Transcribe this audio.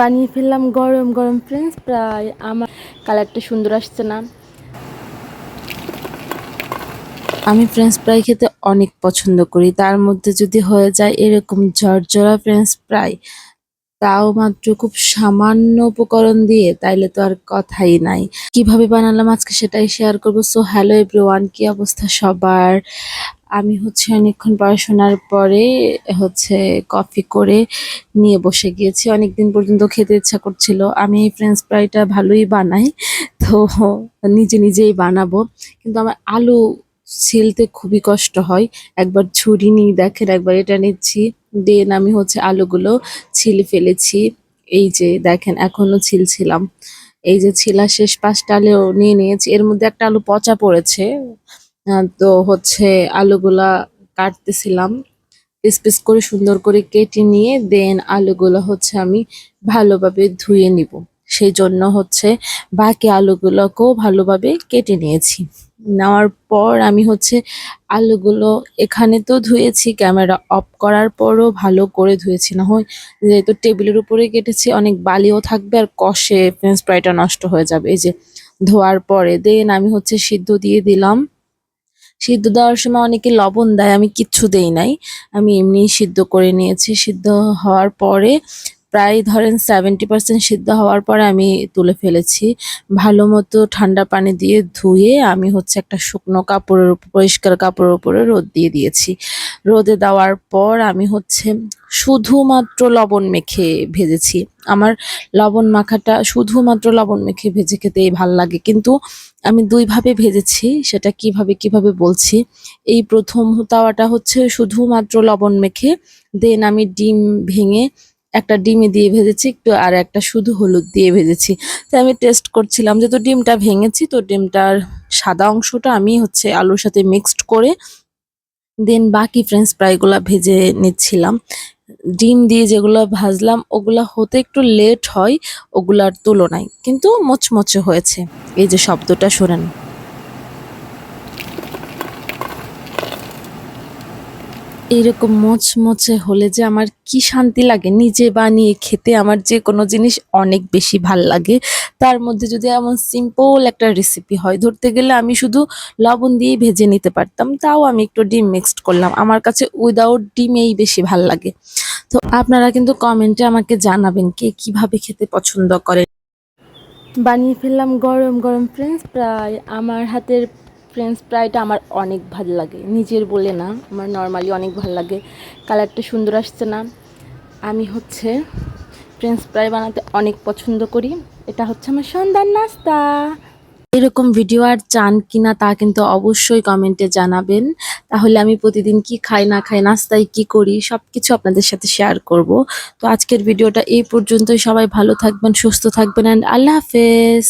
বানিয়ে ফেললাম গরম গরম ফ্রেঞ্চ ফ্রাই আমার কালারটা সুন্দর আসছে না। আমি ফ্রেঞ্চ ফ্রাই খেতে অনেক পছন্দ করি। তার মধ্যে যদি হয়ে যায় এরকম ঝরঝরা ফ্রেঞ্চ ফ্রাই তাও মাত্র খুব সামান্য উপকরণ দিয়ে, তাইলে তো আর কথাই নাই। কীভাবে বানালাম আজকে সেটাই শেয়ার করব। সো হ্যালো এভরিওয়ান কি অবস্থা সবার? আমি হচ্ছে অনেকক্ষণ পড়াশোনার পরে হচ্ছে কফি করে নিয়ে বসে গিয়েছি। অনেকদিন পর্যন্ত খেতে ইচ্ছা করছিল। আমি এই ফ্রেঞ্চ ফ্রাইটা ভালোই বানাই, তো নিজে নিজেই বানাবো। কিন্তু আমার আলু ছিলতে খুবই কষ্ট হয়। একবার ছুরি নিয়ে দেখেন একবার এটা নিচ্ছি। দেন আমি হচ্ছে আলুগুলো ছিলে ফেলেছি। এই যে দেখেন, এখনও ছিলছিলাম। এই যে ছিলা শেষ পাঁচটা আলু নিয়ে নিয়েছি। এর মধ্যে একটা আলু পচা পড়েছে। তো হচ্ছে আলুগুলা কাটতেছিলাম। পিস পিস করে সুন্দর করে কেটে নিয়ে দেন আলুগুলো হচ্ছে আমি ভালোভাবে ধুয়ে নিব। সেই জন্য হচ্ছে বাকি আলুগুলোকেও ভালোভাবে কেটে নিয়েছি। নেওয়ার পর আমি হচ্ছে আলুগুলো এখানে তো ধুয়েছি, ক্যামেরা অফ করার পরও ভালো করে ধুয়েছি। না হয় যেহেতু টেবিলের উপরে কেটেছি, অনেক বালিও থাকবে আর কষে ফ্রেঞ্চ ফ্রাইটা নষ্ট হয়ে যাবে। এই যে ধোয়ার পরে দেন আমি হচ্ছে সিদ্ধ দিয়ে দিলাম। সিদ্ধ দেওয়ার সময় অনেকে লবণ দেয়, আমি কিচ্ছু দেই নাই। আমি এমনিই সিদ্ধ করে নিয়েছি। সিদ্ধ হওয়ার পরে প্রায় ধরেন সেভেন্টি পার্সেন্ট সিদ্ধ হওয়ার পরে আমি তুলে ফেলেছি। ভালো মতো ঠান্ডা পানি দিয়ে ধুয়ে আমি হচ্ছে একটা শুকনো কাপড়ের উপর পরিষ্কার কাপড়ের উপরে রোদ দিয়ে দিয়েছি। রোদে দেওয়ার পর আমি হচ্ছে শুধুমাত্র লবণ মেখে ভেজেছি। আমার লবণ মাখাটা শুধুমাত্র লবণ মেখে ভেজে খেতেই ভালো লাগে। কিন্তু আমি দুইভাবে ভেজেছি, সেটা কীভাবে কীভাবে বলছি। এই প্রথম তাওয়াটা হচ্ছে শুধুমাত্র লবণ মেখে, দেন আমি ডিম ভেঙে একটা ডিমে দিয়ে ভেজেছি, একটু আর একটা শুধু হলুদ দিয়ে ভেজেছি। তো আমি টেস্ট করছিলাম যেহেতু ডিমটা ভেঙেছি, তো ডিমটার সাদা অংশটা আমি হচ্ছে আলুর সাথে মিক্সড করে দেন বাকি ফ্রেঞ্চ ফ্রাইগুলো ভেজে নিচ্ছিলাম। ডিম দিয়ে যেগুলো ভাজলাম, ওগুলো হতে একটু লেট হয়, ওগুলার তুলনায়। কিন্তু মচমচে হয়েছে। এই যে শব্দটা শোনেন। এইরকম মচমচে হলে যে আমার কি শান্তি লাগে? নিজে বানিয়ে খেতে আমার যে কোনো জিনিস অনেক বেশি ভালো লাগে। তার মধ্যে যদি এমন সিম্পল একটা রেসিপি হয়, ধরতে গেলে আমি শুধু লবণ দিয়ে ভেজে নিতে পারতাম। তাও আমি একটু ডিম মিক্সড করলাম। আমার কাছে উইদাউট ডিমেই বেশি ভালো লাগে। তো আপনারা কিন্তু কমেন্টে আমাকে জানাবেন কে কীভাবে খেতে পছন্দ করেন। বানিয়ে ফেললাম গরম গরম ফ্রেঞ্চ ফ্রাই আমার হাতের ফ্রেঞ্চ ফ্রাইটা আমার অনেক ভালো লাগে। নিজের বলে না, আমার নর্মালি অনেক ভালো লাগে। কালারটা সুন্দর আসছে না। আমি হচ্ছে ফ্রেঞ্চ ফ্রাই বানাতে অনেক পছন্দ করি। এটা হচ্ছে আমার সন্ধ্যার নাস্তা। এরকম ভিডিও আর চান কিনা তা কিন্তু অবশ্যই কমেন্টে জানাবেন। তাহলে আমি প্রতিদিন কি খাই, না খাই, নাস্তায় কি করি সব কিছু আপনাদের সাথে শেয়ার করব। তো আজকের ভিডিওটা এই পর্যন্তই। সবাই ভালো থাকবেন, সুস্থ থাকবেন অ্যান্ড আল্লাহ হাফেজ।